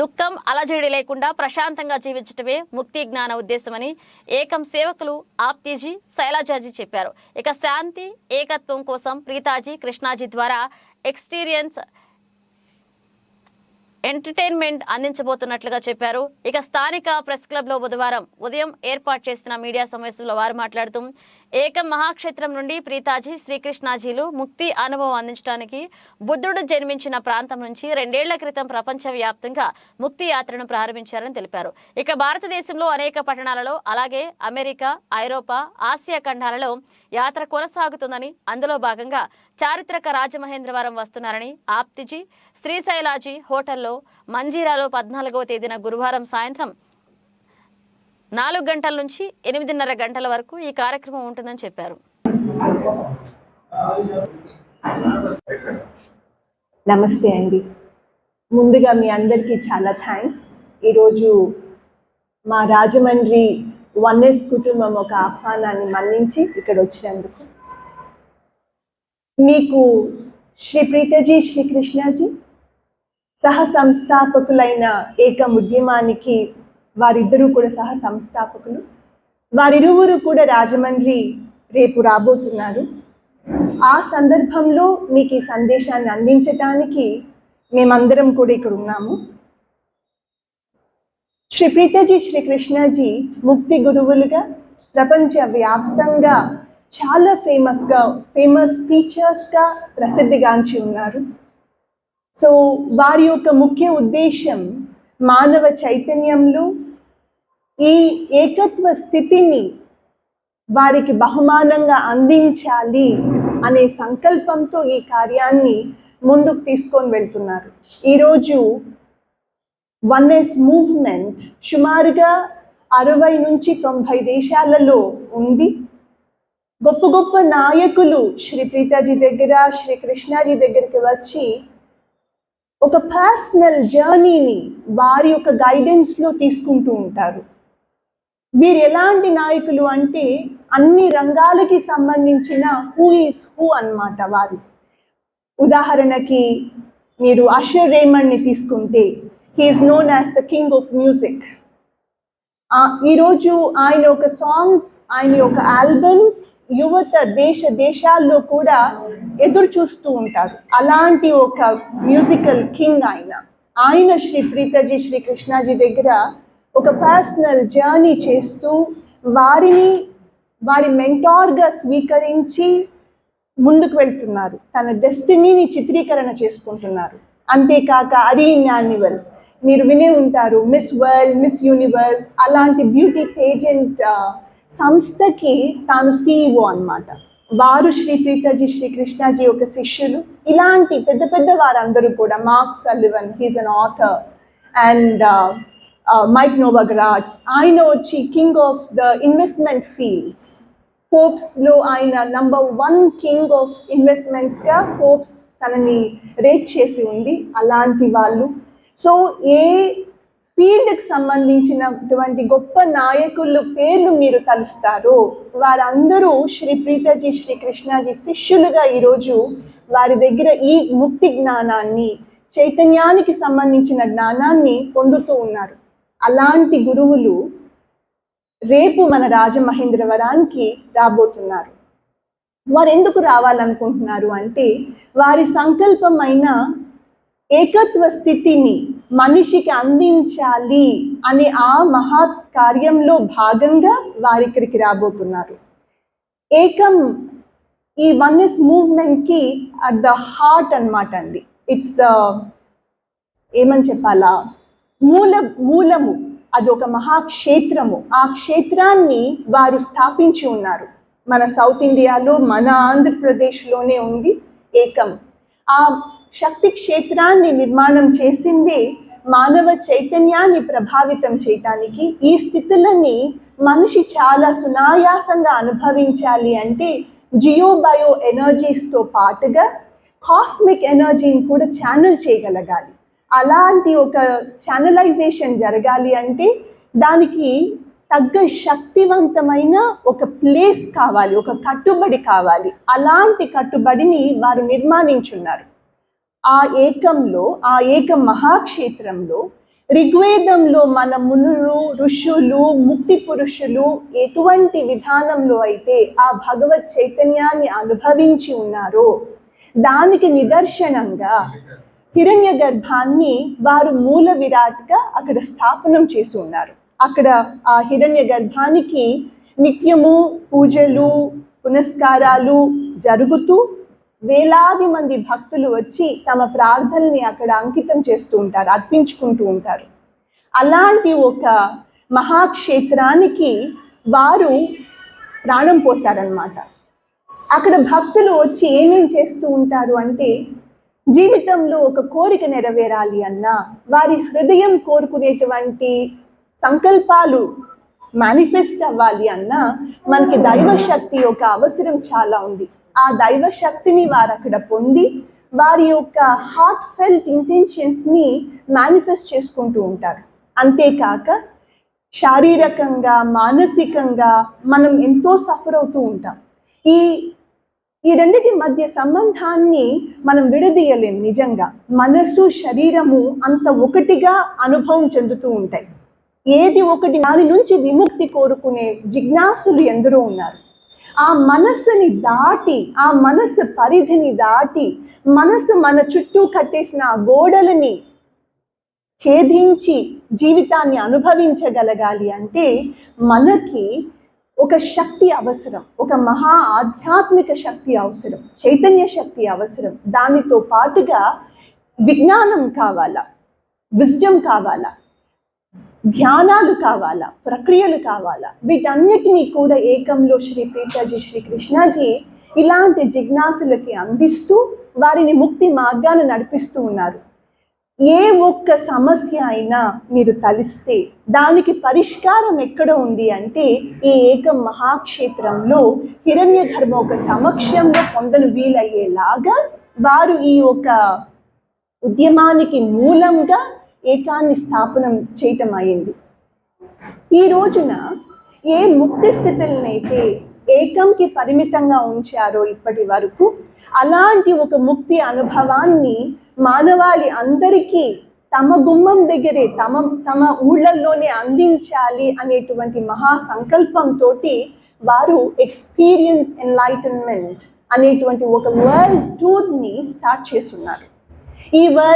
దుఃఖం అలజడి లేకుండా ప్రశాంతంగా జీవించటమే ముక్తి జ్ఞాన ఉద్దేశమని ఏకం సేవకులు ఆప్తీజీ శైలాజాజీ చెప్పారు. ఇక శాంతి ఏకత్వం కోసం ప్రీతాజీ కృష్ణాజీ ద్వారా ఎక్స్పీరియన్స్ ఎంటర్టైన్మెంట్ అందించబోతున్నట్లుగా చెప్పారు. ఇక స్థానిక ప్రెస్ క్లబ్లో బుధవారం ఉదయం ఏర్పాటు చేసిన మీడియా సమావేశంలో వారు మాట్లాడుతూ ఏకం మహాక్షేత్రం నుండి ప్రీతాజీ శ్రీకృష్ణాజీలు ముక్తి అనుభవం అందించడానికి బుద్ధుడు జన్మించిన ప్రాంతం నుంచి రెండేళ్ళ క్రితం ప్రపంచవ్యాప్తంగా ముక్తి యాత్రను ప్రారంభించారని తెలిపారు. ఇక భారతదేశంలో అనేక పట్టణాలలో అలాగే అమెరికా ఐరోపా ఆసియా ఖండాలలో యాత్ర కొనసాగుతుందని అందులో భాగంగా చారిత్రక రాజమహేంద్రవరం వస్తున్నారని ఆప్తిజీ శ్రీశైలాజీ హోటల్లో మంజీరాలో పద్నాలుగవ తేదీన గురువారం సాయంత్రం నాలుగు గంటల నుంచి ఎనిమిదిన్నర గంటల వరకు ఈ కార్యక్రమం ఉంటుందని చెప్పారు. నమస్తే అండి. ముందుగా మీ అందరికీ చాలా థ్యాంక్స్ ఈరోజు మా రాజమండ్రి వన్ఎస్ కుటుంబం ఒక ఆహ్వానాన్ని మన్నించి ఇక్కడ వచ్చినందుకు. మీకు శ్రీ ప్రీతజీ శ్రీకృష్ణజీ సహ సంస్థాపకులైన ఏక ఉద్యమానికి వారిద్దరూ కూడా సహ సంస్థాపకులు. వారిరువురు కూడా రాజమండ్రి రేపు రాబోతున్నారు. ఆ సందర్భంలో మీకు ఈ సందేశాన్ని అందించటానికి మేమందరం కూడా ఇక్కడ ఉన్నాము. శ్రీ ప్రీతజీ శ్రీ కృష్ణజీ ముక్తి గురువులుగా ప్రపంచ వ్యాప్తంగా చాలా ఫేమస్గా ఫేమస్ టీచర్స్గా ప్రసిద్ధిగాంచి ఉన్నారు. సో వారి యొక్క ముఖ్య ఉద్దేశం మానవ చైతన్యంలో ఈ ఏకత్వ స్థితిని వారికి బహుమానంగా అందించాలి అనే సంకల్పంతో ఈ కార్యాన్ని ముందుకు తీసుకొని వెళ్తున్నారు. ఈరోజు వన్ ఎస్ మూవ్మెంట్ సుమారుగా అరవై నుంచి తొంభై దేశాలలో ఉంది. గొప్ప గొప్ప నాయకులు శ్రీ ప్రీతాజీ దగ్గర శ్రీ కృష్ణాజీ దగ్గరికి వచ్చి ఒక పర్సనల్ జర్నీని వారి యొక్క గైడెన్స్లో తీసుకుంటూ ఉంటారు. వీరు ఎలాంటి నాయకులు అంటే అన్ని రంగాలకి సంబంధించిన హూ ఈస్ హూ అన్నమాట వారు. ఉదాహరణకి మీరు అషర్ రేమండ్ని తీసుకుంటే he's known as the king of music ఈరోజు ఆయన ఒక సాంగ్స్ ఆయన యొక్క ఆల్బమ్స్ యువత దేశ దేశాల్లో కూడా ఎదురు చూస్తూ ఉంటారు. అలాంటి ఒక మ్యూజికల్ కింగ్ ఆయన. ఆయన శ్రీ ప్రీతజీ శ్రీ కృష్ణాజీ దగ్గర ఒక పర్సనల్ జర్నీ చేస్తూ వారిని వారి మెంటార్గా స్వీకరించి ముందుకు వెళ్తున్నారు. తన డెస్టినీని చిత్రీకరణ చేసుకుంటున్నారు. అంతేకాక అరీన్ యాన్యువల్ మీరు వినే ఉంటారు మిస్ వరల్డ్ మిస్ యూనివర్స్ అలాంటి బ్యూటీ పేజెంట్ సంస్థకి తాను సీఈఓ అన్నమాట. వారు శ్రీ ప్రీతాజీ శ్రీ కృష్ణాజీ యొక్క శిష్యులు. ఇలాంటి పెద్ద పెద్ద వారందరూ కూడా Marcus Sullivan he's an author and Mike Novogratz ఆయన వచ్చి king of the investment fields. ఫోర్బ్స్లో ఆయన నంబర్ వన్ కింగ్ ఆఫ్ ఇన్వెస్ట్మెంట్స్గా ఫోర్బ్స్ తనని రేట్ చేసి ఉంది అలాంటి వాళ్ళు. సో ఏ ఫీల్డ్కి సంబంధించినటువంటి గొప్ప నాయకులు పేర్లు మీరు కలుస్తారు. వారందరూ శ్రీ ప్రీతజీ శ్రీ కృష్ణాజీ శిష్యులుగా ఈరోజు వారి దగ్గర ఈ ముక్తి జ్ఞానాన్ని చైతన్యానికి సంబంధించిన జ్ఞానాన్ని పొందుతూ ఉన్నారు. అలాంటి గురువులు రేపు మన రాజమహేంద్రవరానికి రాబోతున్నారు. వారు ఎందుకు రావాలనుకుంటున్నారు అంటే వారి సంకల్పమైన ఏకత్వ స్థితిని మనిషికి అందించాలి అనే ఆ మహా కార్యంలో భాగంగా వారి ఇక్కడికి రాబోతున్నారు. ఏకం ఈ వన్నెస్ మూవ్మెంట్కి అట్ ద హార్ట్ అన్నమాట అండి. ఇట్స్ ద ఏమని చెప్పాలా? మూల మూలము. అది ఒక మహాక్షేత్రము. ఆ క్షేత్రాన్ని వారు స్థాపించి ఉన్నారు. మన సౌత్ ఇండియాలో మన ఆంధ్రప్రదేశ్లోనే ఉంది ఏకం. ఆ శక్తి క్షేత్రాన్ని నిర్మాణం చేసింది మానవ చైతన్యాన్ని ప్రభావితం చేయటానికి ఈ స్థితులని మనిషి చాలా సునాయాసంగా అనుభవించాలి అంటే జియో బయో ఎనర్జీస్తో పాటుగా కాస్మిక్ ఎనర్జీని కూడా ఛానల్ చేయగలగాలి. అలాంటి ఒక ఛానలైజేషన్ జరగాలి అంటే దానికి తగ్గ శక్తివంతమైన ఒక ప్లేస్ కావాలి ఒక కట్టుబడి కావాలి. అలాంటి కట్టుబడిని వారు నిర్మాణించున్నారు. ఆ ఏకంలో ఆ ఏక మహాక్షేత్రంలో ఋగ్వేదంలో మన మునులు ఋషులు ముక్తి పురుషులు ఎటువంటి విధానంలో అయితే ఆ భగవత్ చైతన్యాన్ని అనుభవించి ఉన్నారో దానికి నిదర్శనంగా హిరణ్య గర్భాన్ని వారు మూల విరాట్గా అక్కడ స్థాపనం చేసి ఉన్నారు. అక్కడ ఆ హిరణ్య గర్భానికి నిత్యము పూజలు పునస్కారాలు జరుగుతూ వేలాది మంది భక్తులు వచ్చి తమ ప్రార్థనని అక్కడ అంకితం చేస్తూ ఉంటారు అర్పించుకుంటూ ఉంటారు. అలాంటి ఒక మహాక్షేత్రానికి వారు ప్రాణం పోశారనమాట అక్కడ భక్తులు వచ్చి ఏమేం చేస్తూ ఉంటారు అంటే జీవితంలో ఒక కోరిక నెరవేరాలి అన్నా వారి హృదయం కోరుకునేటువంటి సంకల్పాలు మేనిఫెస్ట్ అవ్వాలి అన్నా మనకి దైవ శక్తి యొక్క అవసరం చాలా ఉంది. ఆ దైవ శక్తిని వారు అక్కడ పొంది వారి యొక్క హార్ట్ ఫెల్ట్ ఇంటెన్షన్స్ని మేనిఫెస్ట్ చేసుకుంటూ ఉంటారు. అంతేకాక శారీరకంగా మానసికంగా మనం ఎంతో సఫర్ అవుతూ ఉంటాం. ఈ ఈ రెండింటి మధ్య సంబంధాన్ని మనం విడదీయలేం నిజంగా. మనస్సు శరీరము అంత ఒకటిగా అనుభవం చెందుతూ ఉంటాయి. ఏది ఒకటి దాని నుంచి విముక్తి కోరుకునే జిజ్ఞాసులు ఎందరో ఉన్నారు. ఆ మనస్సుని దాటి ఆ మనస్సు పరిధిని దాటి మనస్సు మన చుట్టూ కట్టేసిన ఆ గోడలని ఛేదించి జీవితాన్ని అనుభవించగలగాలి అంటే మనకి ఒక శక్తి అవసరం ఒక మహా ఆధ్యాత్మిక శక్తి అవసరం చైతన్య శక్తి అవసరం. దానితో పాటుగా విజ్ఞానం కావాలా విజ్డమ్ కావాలా ధ్యానాలు కావాలా? ప్రక్రియలు కావాలా? వీటన్నిటినీ కూడా ఏకంలో శ్రీ పీతాజీ శ్రీ కృష్ణాజీ ఇలాంటి జిజ్ఞాసులకి అందిస్తూ వారిని ముక్తి మార్గాన నడిపిస్తూ ఉన్నారు. ఏ ఒక్క సమస్య అయినా మీరు తలిస్తే దానికి పరిష్కారం ఎక్కడ ఉంది అంటే ఈ ఏకం మహాక్షేత్రంలో హిరణ్య ధర్మ ఒక సమక్షంలో పొందలు వీలయ్యేలాగా వారు ఈ ఒక ఉద్యమానికి మూలంగా ఏకాన్ని స్థాపనం చేయటం అయింది. ఈ రోజున ఏ ముక్తి స్థితులనైతే ఏకంకి పరిమితంగా ఉంచారో ఇప్పటి వరకు అలాంటి ఒక ముక్తి అనుభవాన్ని మానవాళి అందరికీ తమ గుమ్మం దగ్గరే తమ తమ ఊళ్ళల్లోనే అందించాలి అనేటువంటి మహా సంకల్పంతో వారు ఎక్స్పీరియన్స్ ఎన్లైటన్మెంట్ అనేటువంటి ఒక వరల్డ్ టూర్ని స్టార్ట్ చేస్తున్నారు. ఈ వరల్డ్